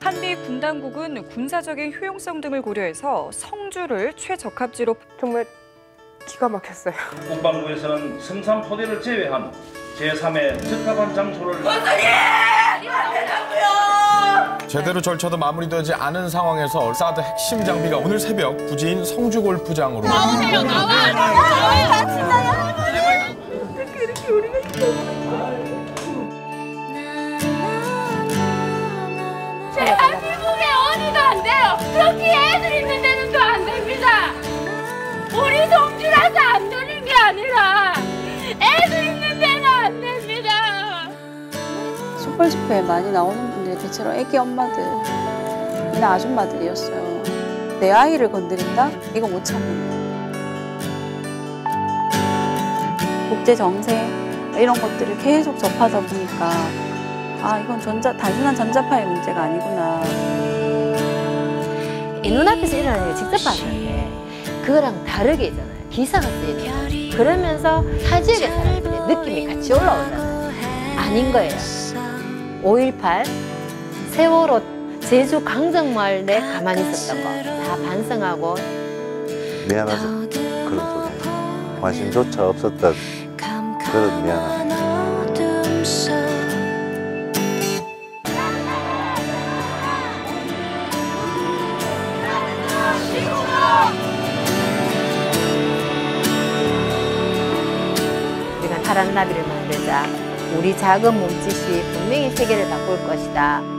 한미 군당국은 군사적인 효용성 등을 고려해서 성주를 최적합지로 정말 기가 막혔어요. 국방부에서는 성산 토대를 제외한 제3의 적합한 장소를 제대로 절차도 마무리되지 않은 상황에서 사드 핵심 장비가 오늘 새벽 부지인 성주 골프장으로 대한민국에 특히 애들 있는 데는 더안 됩니다. 우리 동주라서 안 되는 게 아니라 애들 있는 데는 안 됩니다. 촛불 집회에 많이 나오는 분들이 대체로 애기 엄마들, 이나 아줌마들이었어요. 내 아이를 건드린다? 이거 못 참는다. 국제 정세 이런 것들을 계속 접하다 보니까 아 이건 전자 단순한 전자파의 문제가 아니구나. 이 눈앞에서 일어나는 게 직접 봤는데 그거랑 다르게 있잖아요. 기사가 쓰이잖아요. 그러면서 타 지역의 사람들의 느낌이 같이 올라오잖아요. 아닌 거예요. 5.18 세월호 제주 강정마을 내 가만히 있었던 거 다 반성하고 미안하죠. 그런 쪽에 관심조차 없었던 그런 미안함. 파란 나비를 만들자 우리 작은 몸짓이 분명히 세계를 바꿀 것이다.